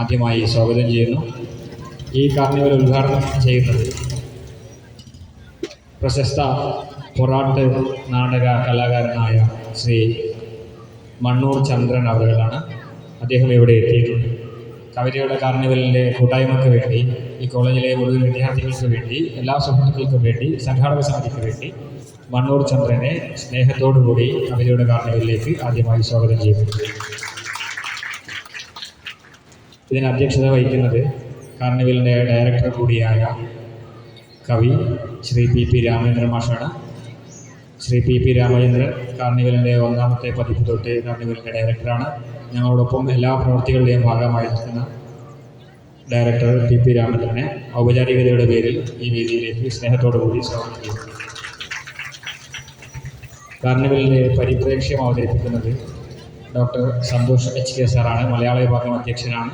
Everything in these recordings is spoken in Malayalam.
ആദ്യമായി സ്വാഗതം ചെയ്യുന്നു. ഈ കാർണിവൽ ഉദ്ഘാടനം ചെയ്യുന്നത് പ്രശസ്ത പൊറാട്ട് നാടക കലാകാരനായ ശ്രീ മണ്ണൂർ ചന്ദ്രൻ അവരുകളാണ്. അദ്ദേഹം ഇവിടെ എത്തിയിട്ടുണ്ട്. കവിതയുടെ കാർണിവലിന്റെ കൂട്ടായ്മയ്ക്ക് വേണ്ടി ഈ കോളേജിലെ മുഴുവൻ വിദ്യാർത്ഥികൾക്ക് വേണ്ടി എല്ലാ സുഹൃത്തുക്കൾക്കും വേണ്ടി സംഘാടക സമിതിക്ക് വേണ്ടി മണ്ണൂർ ചന്ദ്രനെ സ്നേഹത്തോടു കൂടി കവിതയുടെ കാർണിവലിലേക്ക് ആദ്യമായി സ്വാഗതം ചെയ്യുന്നു. ഇതിന് അധ്യക്ഷത വഹിക്കുന്നത് കാർണിവലിന്റെ ഡയറക്ടർ കൂടിയായ കവി ശ്രീ പി പി രാമചന്ദ്രൻ മാഷാണ്. ശ്രീ പി പി രാമചന്ദ്രൻ കാർണിവലിന്റെ ഒന്നാമത്തെ പതിപ്പ് തൊട്ട് കാർണിവലിന്റെ ഡയറക്ടറാണ്. ഞങ്ങളോടൊപ്പം എല്ലാ പ്രവൃത്തികളുടെയും ഭാഗമായി നിൽക്കുന്ന ഡയറക്ടർ പി പി രാമചന്ദ്രനെ ഔപചാരികതയുടെ പേരിൽ ഈ വേദിയിലേക്ക് സ്നേഹത്തോടു കൂടി സ്വാഗതം ചെയ്യുന്നു. കാർണിവലിന്റെ പരിപ്രേക്ഷ്യം അവതരിപ്പിക്കുന്നത് ഡോക്ടർ സന്തോഷ് എച്ച് കെ സാറാണ്. മലയാള വിഭാഗം അധ്യക്ഷനാണ്.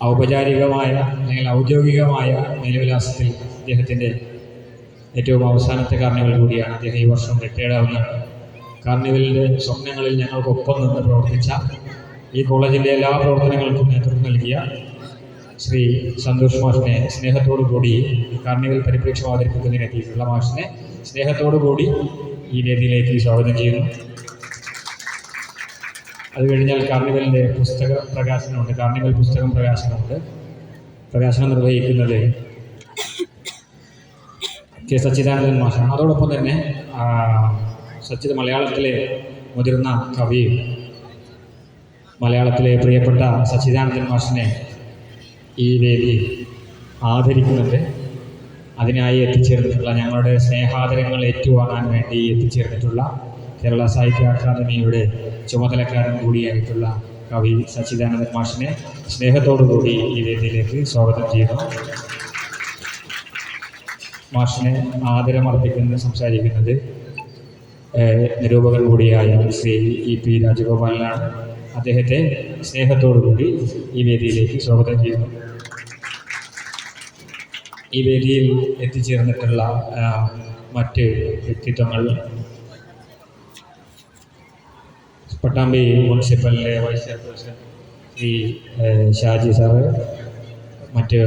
ഔപചാരികമായ അല്ലെങ്കിൽ ഔദ്യോഗികമായ മേൽവിലാസത്തിൽ അദ്ദേഹത്തിന്റെ ഏറ്റവും അവസാനത്തെ കാർണിവൽ കൂടിയാണ് അദ്ദേഹം ഈ വർഷം റിട്ടയർഡ് ആവുന്നത്. കാർണിവലിന്റെ സ്വപ്നങ്ങളിൽ ഞങ്ങൾക്കൊപ്പം നിന്ന് പ്രവർത്തിച്ച ഈ കോളേജിന്റെ എല്ലാ പ്രവർത്തനങ്ങൾക്കും നേതൃത്വം നൽകിയ ശ്രീ സന്തോഷ് മാഷിനെ സ്നേഹത്തോടു കൂടി കാർണിവൽ പരിപ്രേക്ഷം അവതരിപ്പിക്കുന്നതിനെത്തിയിട്ടുള്ള മാഷിനെ സ്നേഹത്തോടു കൂടി ഈ വേദിയിലേക്ക് സ്വാഗതം ചെയ്യുന്നു. അത് കഴിഞ്ഞാൽ കാർണിവലിന്റെ പുസ്തക പ്രകാശനമുണ്ട്. കാർണിവൽ പുസ്തകം പ്രകാശനമുണ്ട്. പ്രകാശനം നിർവഹിക്കുന്നത് കെ സച്ചിദാനന്ദൻ മാഷാണ്. അതോടൊപ്പം തന്നെ സച്ചിദ് മലയാളത്തിലെ മുതിർന്ന കവിയും മലയാളത്തിലെ പ്രിയപ്പെട്ട സച്ചിദാനന്ദൻ മാഷിനെ ഈ വേദി ആദരിക്കുന്നുണ്ട്. അതിനായി എത്തിച്ചേർന്നിട്ടുള്ള ഞങ്ങളുടെ സ്നേഹാദരങ്ങൾ ഏറ്റുവാങ്ങാൻ വേണ്ടി എത്തിച്ചേർന്നിട്ടുള്ള കേരള സാഹിത്യ അക്കാദമിയുടെ ചുമതലക്കാരൻ കൂടിയായിട്ടുള്ള കവി സച്ചിദാനന്ദ മാഷിനെ സ്നേഹത്തോടു കൂടി ഈ വേദിയിലേക്ക് സ്വാഗതം ചെയ്യുന്നു. മാഷിനെ ആദരമർപ്പിക്കുന്ന സംസാരിക്കുന്നത് നിരൂപകൻ കൂടിയായ ശ്രീ ഇ പി രാജഗോപാലനാണ്. അദ്ദേഹത്തെ സ്നേഹത്തോടു കൂടി ഈ വേദിയിലേക്ക് സ്വാഗതം ചെയ്യുന്നു. ഈ വേദിയിൽ എത്തിച്ചേർന്നിട്ടുള്ള മറ്റ് വ്യക്തിത്വങ്ങൾ Pattambi മുനിസിപ്പലിലെ vice chairperson Shri Shaji sir മറ്റ്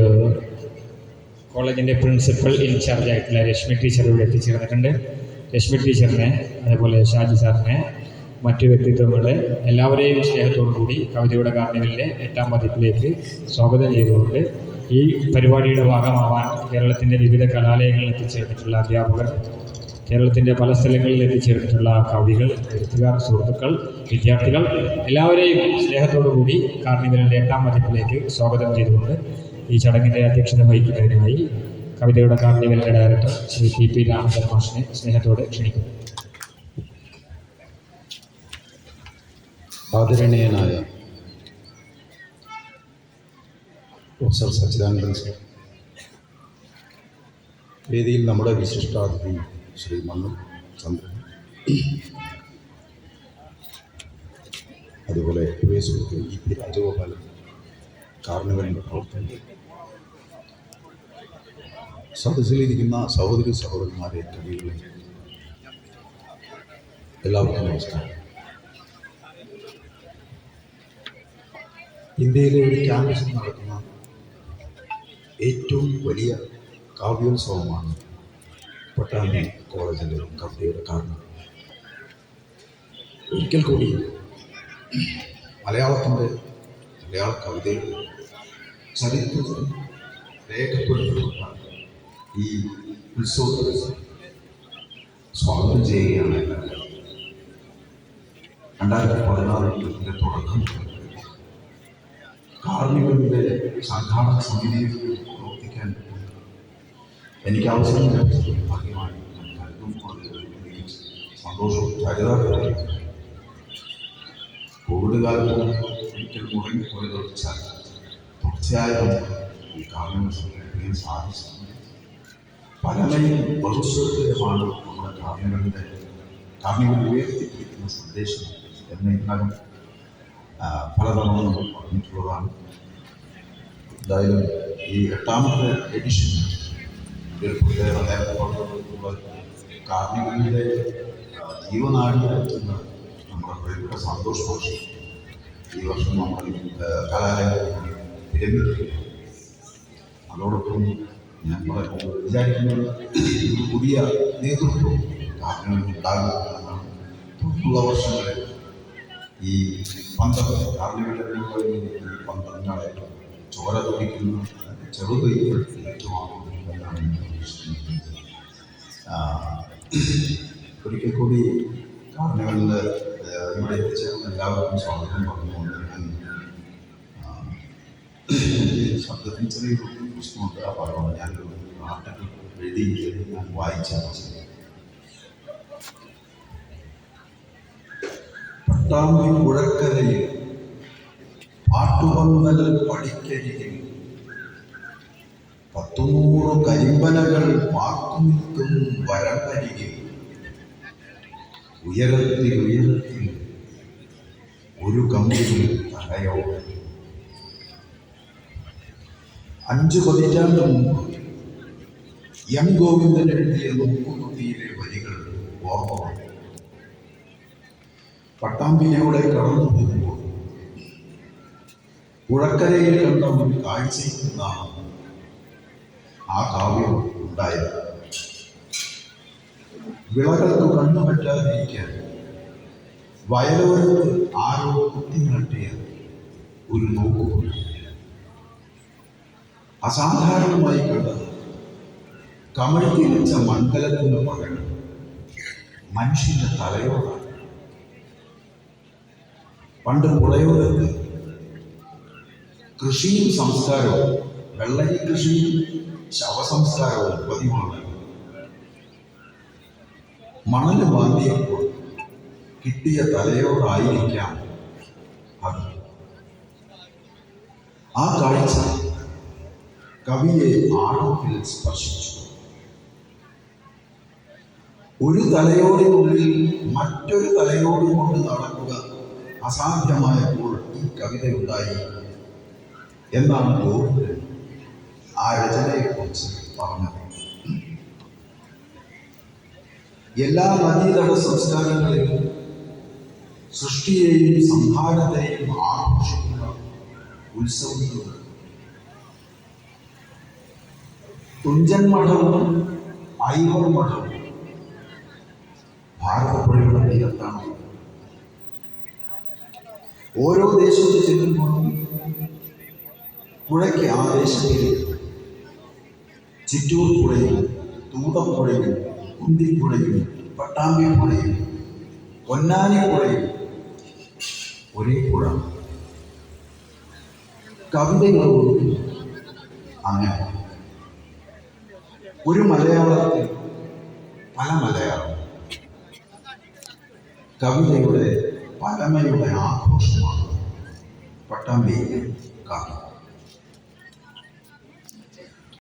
കോളേജിന്റെ പ്രിൻസിപ്പൽ ഇൻചാർജ് ആയിട്ടുള്ള രശ്മി ടീച്ചർ ഇവിടെ എത്തിച്ചേർന്നിട്ടുണ്ട്. രശ്മി ടീച്ചറിനെ അതേപോലെ ഷാജി സാറിനെ മറ്റു വ്യക്തിത്വങ്ങളെ എല്ലാവരെയും സ്നേഹത്തോടു കൂടി കവിതയുടെ കാർണിവലിലെ എട്ടാം പതിപ്പിലേക്ക് സ്വാഗതം ചെയ്തുകൊണ്ട് ഈ പരിപാടിയുടെ ഭാഗമാവാൻ കേരളത്തിന്റെ വിവിധ കലാലയങ്ങളിൽ എത്തിച്ചേർന്നിട്ടുള്ള അധ്യാപകർ കേരളത്തിന്റെ പല സ്ഥലങ്ങളിൽ എത്തിച്ചേർന്നിട്ടുള്ള കവികൾ എഴുത്തുകാർ സുഹൃത്തുക്കൾ വിദ്യാർത്ഥികൾ എല്ലാവരെയും സ്നേഹത്തോടു കൂടി കാർണിവലിന്റെ എട്ടാം പതിപ്പിലേക്ക് സ്വാഗതം ചെയ്തുകൊണ്ട് ഈ ചടങ്ങിന്റെ അധ്യക്ഷത വഹിക്കുന്നതിനായി കവിതയുടെ കാർണിവലിന്റെ director Shri P P Ramachandran മാഷിനെ സ്നേഹത്തോടെ ക്ഷണിക്കുന്നു. ആദരണീയനായ പ്രൊഫസർ സച്ചിദാനന്ദൻ വേദിയിൽ നമ്മുടെ വിശിഷ്ടാതിഥി ശ്രീ മണ്ണു ചന്ദ്രൻ അതുപോലെ പി രാജഗോപാലൻ കാർണിവലിന്റെ പ്രവർത്തനം സദസ്സിലിരിക്കുന്ന സഹോദരി സഹോദരന്മാരെ കവികളെ എല്ലാവർക്കും നമസ്കാരം. ഇന്ത്യയിലെ ഒരു ക്യാമ്പസിൽ നടക്കുന്ന ഏറ്റവും വലിയ കാവ്യോത്സവമാണ് പട്ടാമ്പി കോളേജിന്റെ കവിതയുടെ കാരണം. ഒരിക്കൽ കൂടി മലയാളത്തിന്റെ മലയാള കവിതയുടെ ചരിത്രത്തിൽ രേഖപ്പെടുത്തപ്പെട്ട ഈ ഉത്സവത്തെ സ്വാഗതം ചെയ്യുകയാണ് രണ്ടായിരത്തി പതിനാറിന്റെ തുടക്കം. കാർണിവലിന്റെ സംഘാടന സമിതിയിൽ പ്രവർത്തിക്കാൻ എനിക്ക് അവസരം ലഭിച്ചത് ഭാഗ്യമായി ഞാൻ എനിക്ക് സന്തോഷവും ചരിതാർത്ഥവും കോവിഡ് കാലത്ത് ഒരിക്കൽ മുടങ്ങിപ്പോയത് വെച്ചാൽ തുടർച്ചയായും ഈ കാർണിവൽ സംഘടിപ്പിക്കാൻ സാധിച്ചത് പരമയും ബഹുശ്രദ്ധേയമാണ് നമ്മുടെ കാവ്യങ്ങളുടെ കാവ്യങ്ങൾ ഉയർത്തിപ്പിടിക്കുന്ന സന്ദേശം എന്ന് ഇതിനകം പലതവണ നമ്മൾ പറഞ്ഞിട്ടുള്ളതാണ്. എന്തായാലും ഈ എട്ടാമത്തെ എഡിഷൻ ഒരു പ്രത്യേകത നേരത്തെ പറഞ്ഞിട്ടുള്ള കാർണിവലിന്റെ ജീവനാടിയായിട്ടുള്ള നമ്മുടെ പ്രിയപ്പെട്ട സന്തോഷ് മാഷി ഈ വർഷം നമ്മൾ കലാലയത്തിൽ തിരഞ്ഞെടുക്കും അതോടൊപ്പം ഞാൻ പറയുന്നത് വിചാരിക്കുന്നത് ഒരു പുതിയ നേതൃത്വം കാരണം ഉണ്ടാകും തുടർന്നുള്ള വർഷങ്ങളിൽ ഈ പന്ത്രണ്ട് ഈ പന്തങ്ങളെ ചോര തുടിക്കുന്ന. ചെറുകൈകൾ ഏറ്റുവാങ്ങും എന്നാണ് ഞാൻ പ്രതീക്ഷിക്കുന്നത് ഒരിക്കൽ കൂടി കാർണിവലിൽ ഇവിടെ എത്തിച്ചേർന്ന എല്ലാവർക്കും സ്വാഗതം പറഞ്ഞുകൊണ്ട് ഞാൻ ശബ്ദത്തിന് ചെറിയൊരു പ്രശ്നമുണ്ട്. ആ ഭാഗമാണ് ഞാനൊരു ആർട്ടിക്കിൾ എഴുതി ഞാൻ വായിച്ച പട്ടാമ്പി പുഴക്കരയിൽ പാട്ടുപന്തൽ പടിക്കരികിൽ പത്തുനൂറ് കരിമ്പനകൾ പാർക്കുനിൽക്കും വരമ്പരികിൽ ഉയരത്തിൽ ഉയരത്തിൽ ഒരു കമ്പിയിൽ തടയോ അഞ്ചു പതിറ്റാണ്ട് മുമ്പ് എം ഗോവിന്ദൻ എഴുതിയ നോക്കുകുത്തിയിലെ വരികൾ ഓർമ്മ. പട്ടാമ്പിയിലൂടെ കടന്നു പോകുമ്പോൾ പുഴക്കരയിൽ കണ്ട ഒരു കാഴ്ചയിൽ നിന്നാണ് ആ കാവ്യം ഉണ്ടായത്. വിളകൾക്ക് കണ്ണു പറ്റാതിരിക്കാൻ വയലോരത്ത് ആരോ കുത്തിനാട്ടിയ ഒരു നോക്കുകൊണ്ട് അസാധാരണമായി കണ്ടത് കമഴ്ത്തി വെച്ച മണ്ഡലത്തിന് പകരം മനുഷ്യന്റെ തലയോടാണ്. പണ്ട് പുഴയോരത്ത് കൃഷിയും സംസ്കാരവും വെള്ളരി കൃഷിയും ശവസംസ്കാരവും പതിവാണ് മണൽ മാന്തിയപ്പോൾ കിട്ടിയ തലയോടായിരിക്കാം അത്. ആ കാഴ്ച കവിയെ ആഴത്തിൽ സ്പർശിച്ചു. ഒരു തലയോടിനുള്ളിൽ മറ്റൊരു തലയോട് കൊണ്ട് നടക്കുക അസാധ്യമായപ്പോൾ ഈ കവിതയുണ്ടായി എന്നാണ് ഗോവിന്ദൻ ആ രചനയെക്കുറിച്ച് പറഞ്ഞത്. എല്ലാ നദീതട സംസ്കാരങ്ങളിലും സൃഷ്ടിയെയും സംഹാരത്തെയും ആഘോഷിക്കുന്ന ഉത്സവങ്ങളുണ്ട് തുഞ്ചൻ മഠവും ഐവർ മഠവും ഭാരതപ്പുഴയുടെ തീരത്താണ്. ഓരോ ദേശത്ത് ചെല്ലുമ്പോഴും പുഴയ്ക്ക് ആ ദേശത്തിൽ ചിറ്റൂർ പുഴയും തൂതപ്പുഴയും കുന്തിപ്പുഴയും പൊന്നാനി പുഴയിൽ ഒരേ പുഴ. കവിതകളും അങ്ങനെ. ഒരു മലയാളത്തിൽ പല മലയാളം. കവിതയുടെ പഴമയുടെ ആഘോഷമാണ് പട്ടാമ്പിയിലെ കാവ്യം